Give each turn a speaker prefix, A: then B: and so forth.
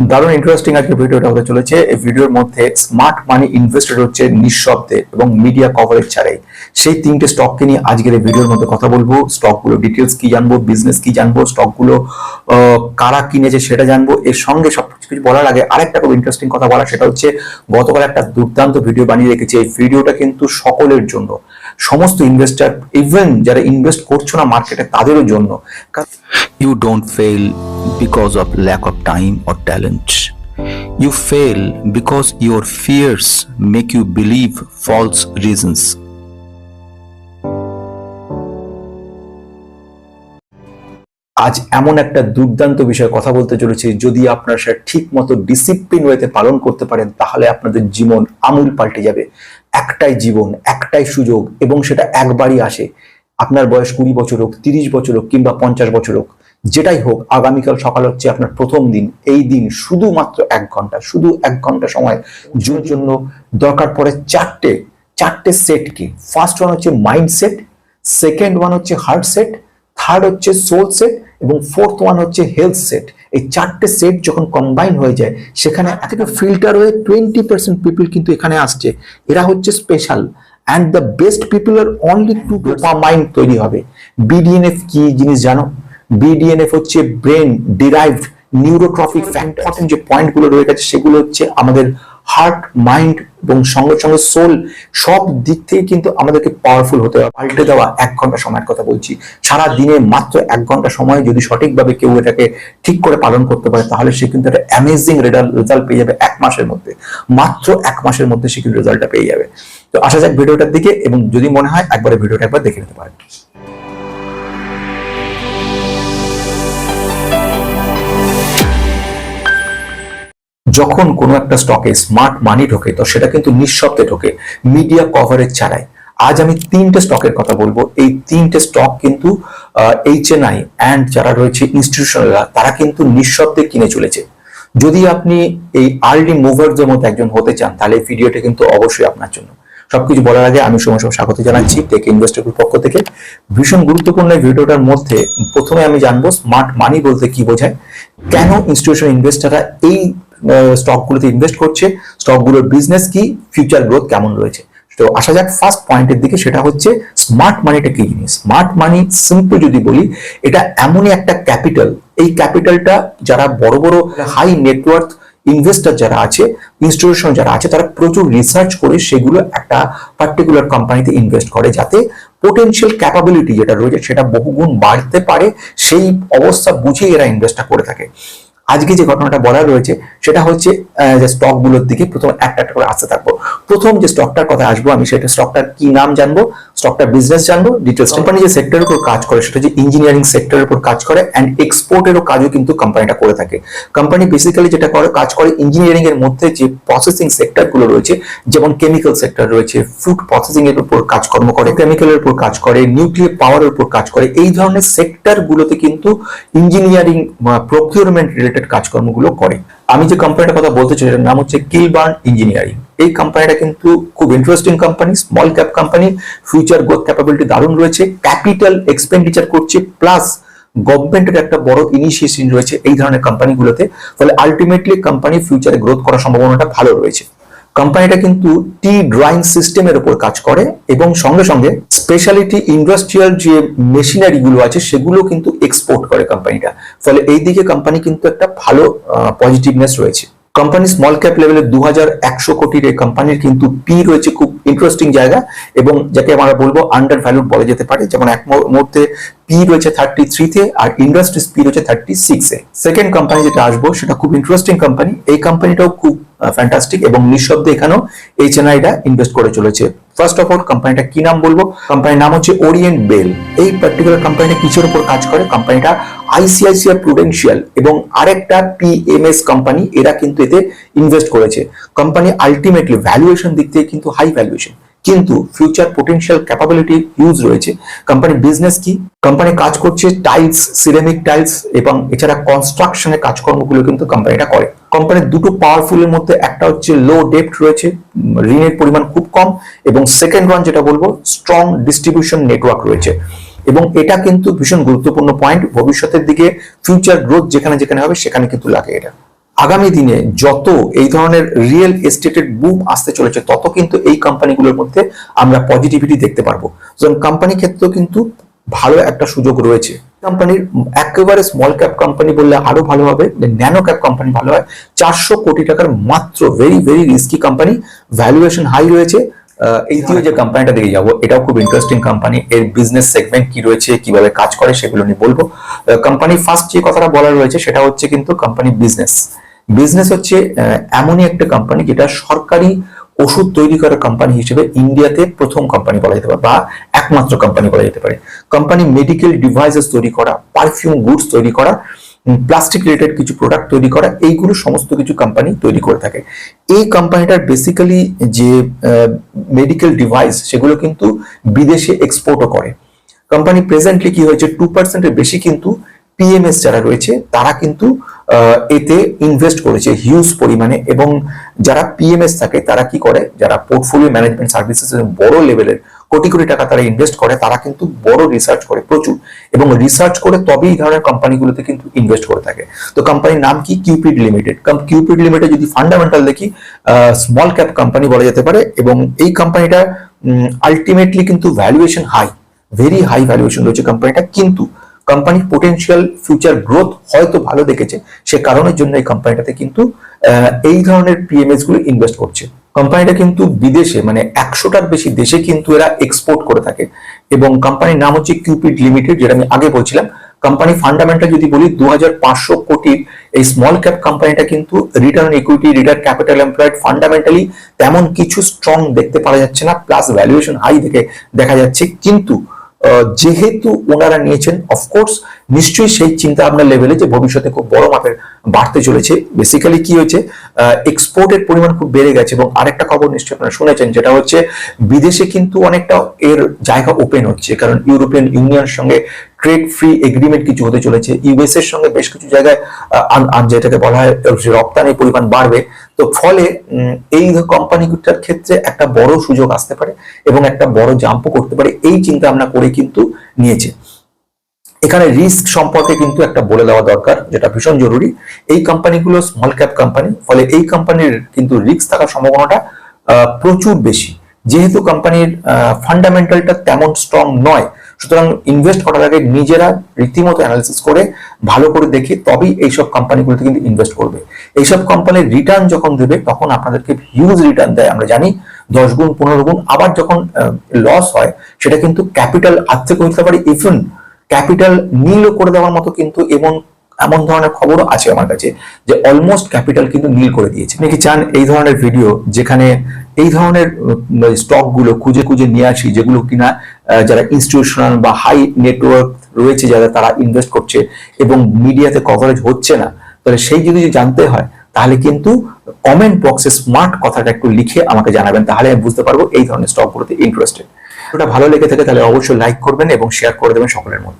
A: দারুণ ইন্টারেস্টিং আজকে ভিডিওটা হতে চলেছে। এই ভিডিওর মধ্যে স্মার্ট মানি ইনভেস্টেড হচ্ছে নিঃশব্দে এবং মিডিয়া কভারেজ ছাড়াই। সেই তিনটে স্টককে নিয়ে আজকের এই ভিডিওর মধ্যে কথা বলব। স্টকগুলো ডিটেলস কি জানব বিজনেস কি জানব স্টকগুলো কারা কিনেছে সেটা জানব। এর সঙ্গে সব কিছু বলার আগে আরেকটা খুব ইন্টারেস্টিং কথা বলা সেটা হচ্ছে গতকাল একটা দুর্দান্ত ভিডিও বানিয়ে রেখেছি। এই ভিডিওটা কিন্তু সকলের জন্য। সমস্ত ইনভেস্টার ইভেন যারা ইনভেস্ট করছ না মার্কেটে তাদেরও জন্য।
B: You don't fail because of lack of time or talent you fail because your fears make you believe false reasons
A: আজ এমন একটা দুর্দান্ত বিষয়ে কথা বলতে চলেছি, যদি আপনারা সেটা ঠিক মতো ডিসিপ্লিন ওয়েতে পালন করতে পারেন, তাহলে আপনাদের জীবন আমূল পাল্টে যাবে। একটাই জীবন, একটাই সুযোগ, এবং সেটা একবারই আসে। আপনার বয়স কুড়ি বছর হোক, তিরিশ বছর হোক, কিংবা পঞ্চাশ বছর হোক, যেটাই হোক, আগামীকাল সকাল হচ্ছে আপনার প্রথম দিন। এই দিন শুধুমাত্র এক ঘণ্টা, শুধু এক ঘণ্টা সময়। যার জন্য দরকার পড়ে চারটে চারটে সেট কি। ফার্স্ট ওয়ান হচ্ছে মাইন্ড সেট সেকেন্ড ওয়ান হচ্ছে হার্ট সেট থার্ড হচ্ছে সোল সেট এবং ফোর্থ ওয়ান হচ্ছে হেলথ সেট এই চারটে সেট যখন কম্বাইন হয়ে যায় সেখানে থেকে ফিল্টার হয়ে টোয়েন্টি পার্সেন্ট পিপল কিন্তু এখানে আসছে। এরা হচ্ছে special and the best people R only to mind তৈরি হবে। বিডিএনএফ কি জিনিস জানো? বিডিএনএফ হচ্ছে ব্রেন ডিরাইভড নিউরোট্রফিক ইম্পর্টেন্ট যে পয়েন্টগুলো রয়ে গেছে সেগুলো হচ্ছে আমাদের হার্ট মাইন্ড এবং সঙ্গে সঙ্গে সোল সব দিক থেকে কিন্তু আমাদেরকে পাওয়ারফুল হতে হবে। পাল্টে দেওয়া এক ঘণ্টা সময়ের কথা বলছি। সারা দিনে মাত্র এক ঘণ্টা সময় যদি সঠিকভাবে কেউ এটাকে ঠিক করে পালন করতে পারে, তাহলে সে কিন্তু একটা অ্যামেজিং রেজাল্ট পেয়ে যাবে এক মাসের মধ্যে। মাত্র এক মাসের মধ্যে সে কিন্তু রেজাল্টটা পেয়ে যাবে। তো আসা যাক ভিডিওটার দিকে এবং যদি মনে হয় একবারে ভিডিওটা একবার দেখে নিতে পারেন। যখন কোনো একটা স্টকে স্মার্ট মানি ঢোকে, তো সেটা কিন্তু নিঃশব্দে ঢোকে মিডিয়া কভারেজ ছাড়াই। আজ আমি তিনটে স্টকের কথা বলব। এই তিনটে স্টক কিন্তু এইচ এন আই অ্যান্ড যারা রয়েছে ইনস্টিটিউশনালরা তারা কিন্তু নিঃশব্দে কিনে চলেছে। যদি আপনি এই আর্লি মুভারদের মধ্যে একজন হতে চান, তাহলে এই ভিডিওটা কিন্তু অবশ্যই আপনার জন্য। সবকিছু বলার আগে আমি সময় সময় স্বাগত জানাচ্ছি টেক ইনভেস্টর পক্ষ থেকে। ভীষণ গুরুত্বপূর্ণ এই ভিডিওটার মধ্যে প্রথমে আমি জানব স্মার্ট মানি বলতে কি বোঝায়। কেন ইনস্টিটিউশন ইনভেস্টাররা এই স্টকগুলোতে ইনভেস্ট করছে স্টকগুলোর বিজনেস কি ফিউচার গ্রোথ কেমন রয়েছে? তো আসা যাক ফার্স্ট পয়েন্টের দিকে, সেটা হচ্ছে স্মার্ট মানিটা কি জিনিস? স্মার্ট মানি সিম্পল যদি বলি, এটা এমনই একটা ক্যাপিটাল এই ক্যাপিটালটা যারা বড় বড় হাই নেটওয়ার্ক ইনভেস্টর যারা আছে ইনস্টিটিউশন যারা আছে, তারা প্রচুর রিসার্চ করে সেগুলো একটা পার্টিকুলার কোম্পানিতে ইনভেস্ট করে যাতে পোটেনশিয়াল ক্যাপাবিলিটি যেটা রয়েছে, সেটা বহুগুণ বাড়তে পারে, সেই অবস্থা বুঝে এরা ইনভেস্টটা করে থাকে। আজকে যে ঘটনাটা বলা রয়েছে সেটা হচ্ছে যে স্টকগুলোর দিকে প্রথম একটা একটা করে আসতে থাকব। প্রথম যে স্টকটার কথা আসব আমি সেটা স্টকটার কি নাম জানব স্টকটার বিজনেস জানব ডিটেলস কোম্পানি যে সেক্টরের উপর কাজ করে সেটা হচ্ছে ইঞ্জিনিয়ারিং সেক্টরের উপর কাজ করে অ্যান্ড এক্সপোর্টেরও কাজও কিন্তু কোম্পানিটা করে থাকে। কোম্পানি বেসিক্যালি যেটা করে কাজ করে ইঞ্জিনিয়ারিং এর মধ্যে যে প্রসেসিং সেক্টরগুলো রয়েছে যেমন কেমিক্যাল সেক্টর রয়েছে ফুড প্রসেসিং এর উপর কাজকর্ম করে কেমিক্যালের উপর কাজ করে নিউক্লিয়ার পাওয়ারের উপর কাজ করে এই ধরনের সেক্টরগুলোতে কিন্তু ইঞ্জিনিয়ারিং প্রকিউরমেন্ট রিলেটেড কাজকর্মগুলো করে। আমি যে কোম্পানিটার কথা বলতে চাই, এটার নাম হচ্ছে কিলবার্ন ইঞ্জিনিয়ারিং এই কোম্পানিটা কিন্তু খুব interesting company small cap company future growth capability দারুণ রয়েছে ক্যাপিটাল এক্সপেন্ডিচার করছে প্লাস গভর্নমেন্টের একটা বড় ইনিশিয়েশন রয়েছে এই ধরনের কোম্পানিগুলোতে ফলে আলটিমেটলি কোম্পানি ফিউচারে গ্রোথ করার সম্ভাবনাটা ভালো রয়েছে। কোম্পানিটা কিন্তু টি ড্রয়িং সিস্টেমের উপর কাজ করে এবং সঙ্গে সঙ্গে স্পেশালিটি ইন্ডাস্ট্রিয়াল যে মেশিনারি গুলো আছে সেগুলো কিন্তু এক্সপোর্ট করে কোম্পানিটা। ফলে এই দিকে কোম্পানি কিন্তু একটা ভালো পজিটিভনেস রয়েছে। কোম্পানি স্মল ক্যাপ লেভেলে দু হাজার একশো কোটির এই কোম্পানির কিন্তু পি রয়েছে খুব ইন্টারেস্টিং জায়গা এবং যাকে আমরা বলব আন্ডার ভ্যালুড বলা যেতে পারে। যেমন এক মুহূর্তে পি রয়েছে থার্টি থ্রিতে আর ইন্ডাস্ট্রিজ পি রয়েছে থার্টি সিক্সে সেকেন্ড কোম্পানি যেটা আসব, সেটা খুব ইন্টারেস্টিং কোম্পানি এই কোম্পানিটাও খুব ফ্যান্টাস্টিক এবং নিঃশব্দে এখানেও এই চেনাইটা ইনভেস্ট করে চলেছে। ফার্স্ট অফ অল কোম্পানিটা কি নাম বলব? কোম্পানির নাম হচ্ছে ওরিয়েন্ট বেল এই পার্টিকুলার কোম্পানিটা কিসের উপর কাজ করে? কোম্পানিটা আইসিআইসিআই প্রুডেন্সিয়াল এবং আরেকটা পিএমএস কোম্পানি এরা কিন্তু এতে ইনভেস্ট করেছে। কোম্পানি আলটিমেটলি ভ্যালুয়েশন দিক থেকে কিন্তু হাই ভ্যালুয়েশন কিন্তু ফিউচার পোটেনশিয়াল ক্যাপাবিলিটি ইউজ রয়েছে। কোম্পানি বিজনেস কি? কোম্পানি কাজ করছে টাইলস সিরামিক টাইলস এবং এছাড়া কনস্ট্রাকশনের কাজকর্মগুলো কিন্তু কোম্পানিটা করে। কোম্পানির দুটো পাওয়ারফুলের মধ্যে একটা হচ্ছে লো ডেপ্ট রয়েছে, ঋণের পরিমাণ খুব কম এবং সেকেন্ড ওয়ান যেটা বলব স্ট্রং ডিস্ট্রিবিউশন নেটওয়ার্ক রয়েছে। এবং এটা কিন্তু ভীষণ গুরুত্বপূর্ণ পয়েন্ট ভবিষ্যতের দিকে ফিউচার গ্রোথ যেখানে যেখানে হবে সেখানে কিন্তু লাগে এটা। আগামী দিনে যত এই ধরনের রিয়েল এস্টেটের বুম আসতে চলেছে তত কিন্তু এই কোম্পানিগুলোর মধ্যে আমরা পজিটিভিটি দেখতে পারব। যেমন কোম্পানি ক্ষেত্রেও কিন্তু ভালো একটা সুযোগ রয়েছে। কোম্পানির একেবারে স্মল ক্যাপ কোম্পানি বললে আরও ভালো হবে ন্যানো ক্যাপ কোম্পানি ভালো হয়। চারশো কোটি টাকার মাত্র very very risky company valuation high রয়েছে। আহ, এই দ্বিতীয় যে কোম্পানিটা দেখে যাব এটাও খুব ইন্টারেস্টিং কোম্পানি এর বিজনেস সেগমেন্ট কি রয়েছে কীভাবে কাজ করে সেগুলো নিয়ে বলব। কোম্পানি ফার্স্ট যে কথাটা বলা রয়েছে সেটা হচ্ছে কিন্তু কোম্পানি বিজনেস বিজনেস হচ্ছে এমনই একটা কোম্পানি যেটা সরকারি ওষুধ তৈরি করার কোম্পানি হিসেবে ইন্ডিয়াতে প্রথম কোম্পানি বলা যেতে পারে বা একমাত্র কোম্পানি বলা যেতে পারে। কোম্পানি মেডিকেল ডিভাইসেস তৈরি করা পারফিউম গুডস তৈরি করা প্লাস্টিক রিলেটেড কিছু প্রোডাক্ট তৈরি করা, এইগুলো সমস্ত কিছু কোম্পানি তৈরি করে থাকে। এই কোম্পানিটার বেসিক্যালি যে মেডিকেল ডিভাইস সেগুলো কিন্তু বিদেশে এক্সপোর্টও করে। কোম্পানি প্রেজেন্টলি কি হয়েছে টু পার্সেন্টের বেশি কিন্তু পিএমএস যারা রয়েছে, তারা কিন্তু এতে ইনভেস্ট করেছে হিউজ পরিমাণে এবং যারা পিএমএস থাকে, তারা কি করে? যারা পোর্টফোলিও ম্যানেজমেন্ট সার্ভিসেস বড় লেভেলের কোটি কোটি টাকা তারা ইনভেস্ট করে, তারা কিন্তু বড় রিসার্চ করে প্রচুর এবং রিসার্চ করে তবেই ধরনের কোম্পানিগুলোতে কিন্তু ইনভেস্ট করে থাকে। তো কোম্পানির নাম কি? কিউপিড লিমিটেড কিউপিড লিমিটেড যদি ফান্ডামেন্টাল দেখি স্মল ক্যাপ কোম্পানি বলা যেতে পারে এবং এই কোম্পানিটা আলটিমেটলি কিন্তু valuation high very high valuation রয়েছে কোম্পানিটা কিন্তু কোম্পানির পোটেনশিয়াল ফিউচার গ্রোথ হয়তো ভালো দেখেছে, সে কারণের জন্য এই কোম্পানিটাতে কিন্তু এই ধরনের পিএমএসগুলো ইনভেস্ট করছে। কোম্পানিটা কিন্তু বিদেশে মানে একশোটার বেশি দেশে কিন্তু এরা এক্সপোর্ট করে থাকে। এবং কোম্পানির নাম হচ্ছে কিউপিড লিমিটেড যেটা আমি আগে বলছিলাম। কোম্পানি ফান্ডামেন্টাল যদি বলি দু হাজার পাঁচশো কোটির এই স্মল ক্যাপ কোম্পানিটা কিন্তু return equity return capital employed fundamentally তেমন কিছু স্ট্রং দেখতে পাওয়া যাচ্ছে না প্লাস ভ্যালুয়েশন হাই দেখে দেখা যাচ্ছে। কিন্তু যেহেতু ওনারা নিয়েছেন অফকোর্স নিশ্চয়ই সেই চিন্তা ভাবনা লেভেলে যে ভবিষ্যতে খুব বড় মাপের বাড়তে চলেছে। বেসিক্যালি কি হয়েছে? এক্সপোর্টের পরিমাণ খুব বেড়ে গেছে এবং আরেকটা খবর নিশ্চয়ই আপনারা শুনেছেন, যেটা হচ্ছে বিদেশে কিন্তু অনেকটা এর জায়গা ওপেন হচ্ছে, কারণ ইউরোপিয়ান ইউনিয়নের সঙ্গে ট্রেড ফ্রি এগ্রিমেন্ট কিছু হতে চলেছে। ইউএস এর সঙ্গে বেশ কিছু জায়গায় যেটাকে বলা হয় রপ্তানির পরিমাণ বাড়বে। তো ফলে এই কোম্পানিটার ক্ষেত্রে একটা বড় সুযোগ আসতে পারে এবং একটা বড় জাম্পও করতে পারে। এই চিন্তা ভাবনা করে কিন্তু নিয়েছে। এখানে রিস্ক সম্পর্কে কিন্তু একটা বলে দেওয়া দরকার, যেটা ভীষণ জরুরি। এই কোম্পানিগুলো স্মল ক্যাপ কোম্পানি ফলে এই কোম্পানির কিন্তু রিস্ক থাকার সম্ভাবনাটা প্রচুর বেশি। যেহেতু কোম্পানির ফান্ডামেন্টালটা তেমন স্ট্রং নয়, সুতরাং ইনভেস্ট করার আগে নিজেরা রীতিমতো অ্যানালিসিস করে, ভালো করে দেখে তবেই এইসব কোম্পানিগুলোতে কিন্তু ইনভেস্ট করবে। এইসব কোম্পানির রিটার্ন যখন দেবে, তখন আপনাদেরকে হিউজ রিটার্ন দেয়। আমরা জানি দশ গুণ, পনেরো গুণ, আবার যখন লস হয়, সেটা কিন্তু ক্যাপিটাল আর্থিক হতে পারে ইভেন ক্যাপিটাল নীলও করে দেওয়ার মতো কিন্তু এবং এমন ধরনের খবরও আছে আমার কাছে, যে অলমোস্ট ক্যাপিটাল কিন্তু নীল করে দিয়েছে। আপনি চান এই ধরনের ভিডিও যেখানে এই ধরনের স্টকগুলো খুঁজে খুঁজে নিয়ে আসি, যেগুলো কিনা যারা ইনস্টিটিউশনাল বা হাই নেটওয়ার্ক রয়েছে, যারা তারা ইনভেস্ট করছে এবং মিডিয়াতে কভারেজ হচ্ছে না, তাহলে সেই যদি জানতে হয়, তাহলে কিন্তু কমেন্ট বক্সে স্মার্ট কথাটা একটু লিখে আমাকে জানাবেন, তাহলে আমি বুঝতে পারব এই ধরনের স্টকগুলোতে ইন্টারেস্টেড ওটা ভালো লেগে থাকে তাহলে অবশ্যই লাইক করবেন এবং শেয়ার করে দেবেন সকলের মধ্যে।